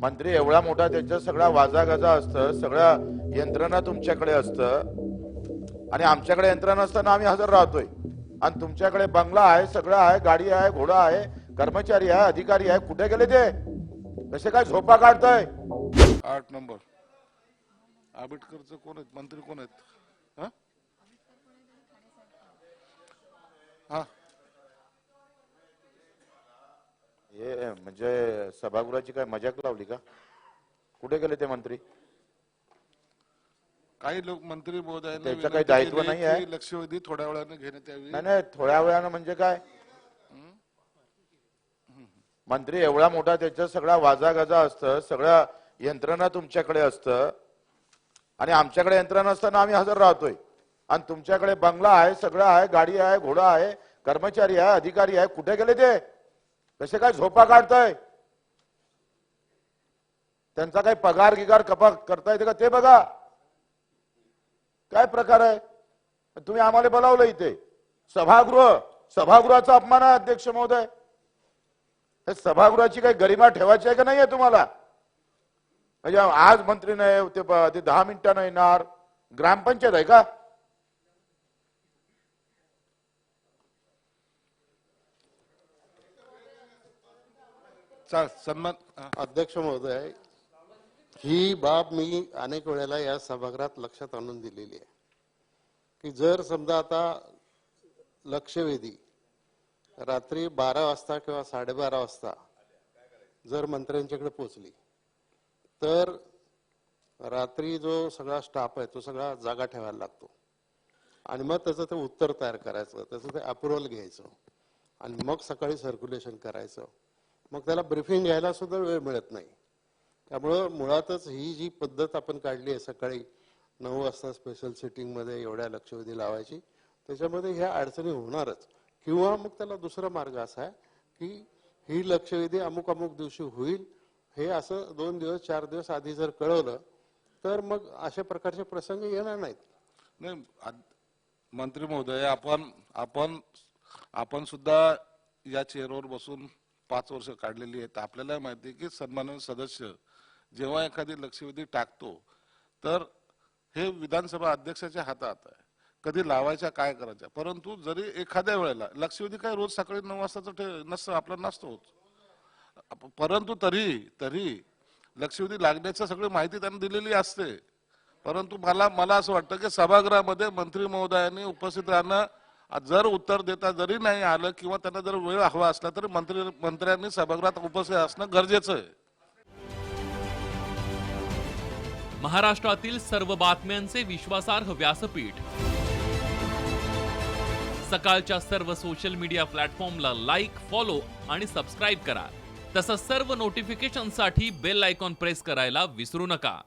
मंत्री एवढा मोठा त्यांच्या सगळा वाजागाजा असतं सगळं यंत्रणा तुमच्याकडे असतं. आणि आमच्याकडे यंत्रणा असताना आम्ही हजर राहतोय. आणि तुमच्याकडे बंगला आहे सगळं आहे गाडी आहे घोडा आहे कर्मचारी आहे अधिकारी आहे कुठे गेले ते? कसे काय झोपा काढताय? आठ नंबर. आंबेडकरचं कोण आहेत? मंत्री कोण आहेत? हा? हा म्हणजे सभागृहाची काय मजाक लावली का? कुठे गेले ते मंत्री? काही लोक मंत्री महोदयांनी त्याचं विनंती काही दायित्व केली नाही आहे? की लक्षवेधी थोड्या वेळाने घेण्यात यावी. नाही नाही थोड्या वेळानं म्हणजे काय? मंत्री एवढा मोठा त्याच्या सगळा वाजागाजा असतं सगळं यंत्रणा तुमच्याकडे असतं. आणि आमच्याकडे यंत्रणा असताना आम्ही हजर राहतोय. आणि तुमच्याकडे बंगला आहे सगळं आहे गाडी आहे घोडा आहे कर्मचारी आहे अधिकारी आहे. कुठे गेले ते? कसे काय झोपा काढताय? त्यांचा काही पगार गिगार कपा करता येते का? ते बघा. काय प्रकार आहे? तुम्ही आम्हाला बोलावलं इथे. सभागृह सभागृहाचा अपमान आहे अध्यक्ष महोदय. हे सभागृहाची काही गरिमा ठेवायची आहे का नाही आहे तुम्हाला? म्हणजे आज मंत्री नाही ते दहा ते दहा येणार. ग्रामपंचायत आहे का? सन्मान अध्यक्ष महोदय ही बाब मी अनेक वेळेला या सभागृहात लक्षात आणून दिलेली आहे. की जर समजा आता लक्षवेधी रात्री बारा वाजता किंवा साडेबारा वाजता जर मंत्र्यांच्याकडे पोचली तर रात्री जो सगळा स्टाफ आहे तो सगळा जागा ठेवायला लागतो. आणि मग त्याचं ते उत्तर तयार करायचं त्याचं ते अप्रुव्हल घ्यायचं. आणि मग सकाळी सर्क्युलेशन करायचं. मग त्याला ब्रिफिंग घ्यायला सुद्धा वेळ मिळत नाही. त्यामुळं मुळातच ही जी पद्धत आपण काढली आहे सकाळी नऊ वाजता स्पेशल सिटिंगमध्ये एवढ्या लक्षवेधी लावायची त्याच्यामध्ये ह्या अडचणी होणारच. किंवा मग त्याला दुसरा मार्ग असा आहे की ही लक्षवेधी अमुक अमुक दिवशी होईल हे असं दोन दिवस चार दिवस आधी जर कळवलं तर मग अशा प्रकारचे प्रसंग येणार नाहीत. नाही मंत्री महोदय आपण आपण आपण सुद्धा या चेअरवर बसून पाच वर्ष काढलेली आहेत. आपल्याला माहिती आहे की सन्माननीय सदस्य जेव्हा एखादी लक्षवेधी टाकतो तर हे विधानसभा अध्यक्षाच्या हातात आहे. कधी लावायच्या काय करायच्या? परंतु जरी एखाद्या वेळेला लक्षवेधी काय रोज सकाळी नऊ वाजताच नसतं नसतं आपला नसतोच परंतु तरी तरी लक्षवेधी लागण्याचं सगळी माहिती त्यांनी दिलेली असते. परंतु मला मला असं वाटतं की सभागृहामध्ये मंत्री महोदयांनी उपस्थित राहणं जर उत्तर देता जरी नाही आलं किंवा त्यांना जर वेळ हवा असला तरी मंत्री मंत्र्यांनी सभागृहात उपस्थित असणं गरजेचं आहे. महाराष्ट्रातील सर्व बातम्यांचे विश्वासार्ह व्यासपीठ. सकाळच्या सर्व सोशल मीडिया प्लॅटफॉर्मला लाईक फॉलो आणि सबस्क्राईब करा. तसंच सर्व नोटिफिकेशनसाठी बेल आयकॉन प्रेस करायला विसरू नका.